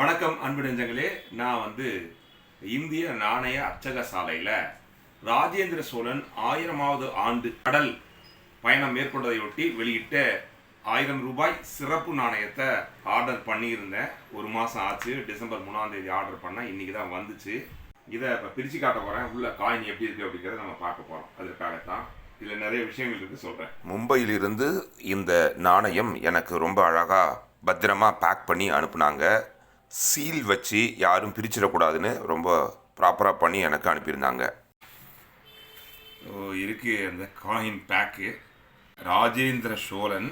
வணக்கம் அன்பு நெஞ்சங்களே. நான் வந்து இந்திய நாணய அச்சக சாலையில் ராஜேந்திர சோழன் ஆயிரமாவது ஆண்டு கடல் பயணம் மேற்கொண்டதையொட்டி வெளியிட்ட ஆயிரம் ரூபாய் சிறப்பு நாணயத்தை ஆர்டர் பண்ணியிருந்தேன். ஒரு மாதம் ஆச்சு டிசம்பர் மூணாம் தேதி ஆர்டர் பண்ணேன். இன்னைக்கு தான் வந்துச்சு. இதை இப்போ பிரித்து காட்ட போகிறேன் உள்ள காயின் எப்படி இருக்குது அப்படிங்கிறத நம்ம பார்க்க போகிறோம் அதற்காகத்தான் இதில் நிறைய விஷயங்கள் இருக்குது சொல்கிறேன் மும்பையிலிருந்து இந்த நாணயம் எனக்கு ரொம்ப அழகாக பத்திரமா பேக் பண்ணி அனுப்புனாங்க. சீல் வச்சு யாரும் பிரிச்சிடக்கூடாதுன்னு ரொம்ப ப்ராப்பராக பண்ணி எனக்கு அனுப்பியிருந்தாங்க. ஓ இருக்கு அந்த காயின் பேக்கு ராஜேந்திர சோழன்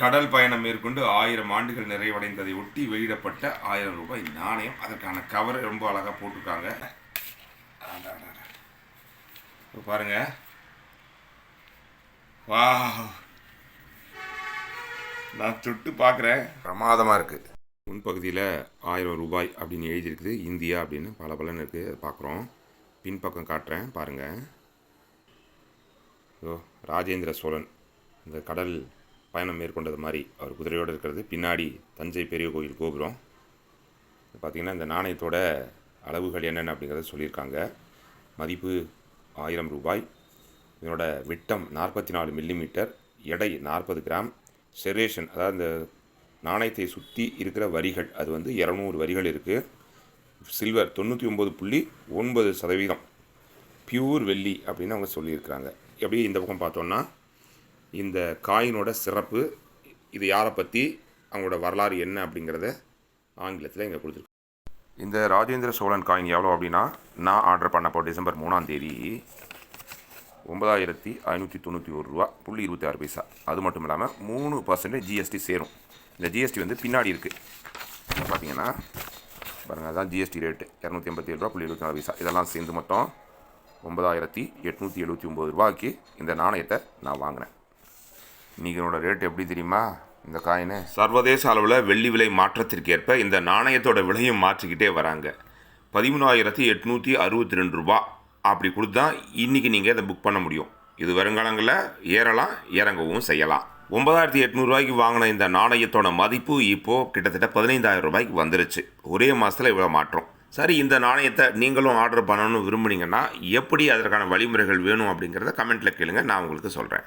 கடல் பயணம் மேற்கொண்டு ஆயிரம் ஆண்டுகள் நிறைவடைந்ததை ஒட்டி வெளியிடப்பட்ட ஆயிரம் ரூபாய் நாணயம். அதற்கான கவர் ரொம்ப அழகாக போட்டிருக்காங்க. பாருங்க. வா நான் தொட்டு பார்க்குறேன். பிரமாதமாக இருக்குது முன்பகுதியில் ஆயிரம் ரூபாய் அப்படின்னு எழுதியிருக்குது. இந்தியா அப்படின்னு பல பலன் இருக்குது அதை பார்க்குறோம். பின்பக்கம் காட்டுறேன். பாருங்கள் ஸோ ராஜேந்திர சோழன் இந்த கடல் பயணம் மேற்கொண்டது மாதிரி அவர் குதிரையோடு இருக்கிறது. பின்னாடி தஞ்சை பெரிய கோயில் கோபுரம். பார்த்திங்கன்னா இந்த நாணயத்தோட அளவுகள் என்னென்ன அப்படிங்கிறத சொல்லியிருக்காங்க. மதிப்பு ஆயிரம் ரூபாய். இதனோட விட்டம் நாற்பத்தி நாலு மில்லிமீட்டர் எடை நாற்பது கிராம். செரேஷன் அதாவது இந்த நாணயத்தை சுற்றி இருக்கிற வரிகள் அது வந்து இரநூறு வரிகள் இருக்குது சில்வர் தொண்ணூற்றி ஒம்பது புள்ளி ஒன்பது சதவீதம். பியூர் வெள்ளி அப்படின்னு அவங்க சொல்லியிருக்கிறாங்க. எப்படி இந்த பக்கம் பார்த்தோன்னா இந்த காயினோட சிறப்பு இது யாரை பற்றி அவங்களோட வரலாறு என்ன அப்படிங்கிறத ஆங்கிலத்தில் இங்கே கொடுத்துருக்கு இந்த ராஜேந்திர சோழன் காயின் எவ்வளோ அப்படின்னா நான் ஆர்டர் பண்ணப்போ டிசம்பர் மூணாம் தேதி ஒன்பதாயிரத்தி ஐநூற்றி தொண்ணூற்றி ஒரு ரூபா புள்ளி இருபத்தி ஆறு பைசா. அது மட்டும் இல்லாமல் மூணு பர்சன்டேஜ் ஜிஎஸ்டி சேரும். இந்த ஜிஎஸ்டி வந்து பின்னாடி இருக்குது பார்த்தீங்கன்னா பாருங்கள் அதான் ஜிஎஸ்டி ரேட்டு இரநூத்தி எண்பத்தி ஏழு ரூபா புள்ளி இருபத்தி நாலு பைசா. இதெல்லாம் சேர்ந்து மொத்தம் ஒன்பதாயிரத்தி எட்நூற்றி எழுபத்தி ஒம்பது ரூபாய்க்கு இந்த நாணயத்தை நான் வாங்கினேன் இன்றைக்கி ரேட் எப்படி தெரியுமா? இந்த காயினு சர்வதேச அளவில் வெள்ளி விலை மாற்றத்திற்கேற்ப இந்த நாணயத்தோட விலையும் மாற்றிக்கிட்டே வராங்க. பதிமூணாயிரத்தி எட்நூற்றி அறுபத்தி ரெண்டு ரூபா. அப்படி கொடுத்தா இன்றைக்கி நீங்கள் இதை புக் பண்ண முடியும். இது வருங்காலங்களில் ஏறலாம் இறங்கவும் செய்யலாம். ஒன்பதாயிரத்தி எட்நூறுரூவாய்க்கு வாங்கின இந்த நாணயத்தோட மதிப்பு இப்போது கிட்டத்தட்ட பதினைந்தாயிரம் ரூபாய்க்கு வந்துருச்சு. ஒரே மாதத்தில் இவ்வளோ மாற்றம். சரி இந்த நாணயத்தை நீங்களும் ஆர்டர் பண்ணணும்னு விரும்புனீங்கன்னா எப்படி அதற்கான வழிமுறைகள் வேணும் அப்படிங்கிறத கமெண்ட்டில் கேளுங்க. நான் உங்களுக்கு சொல்கிறேன்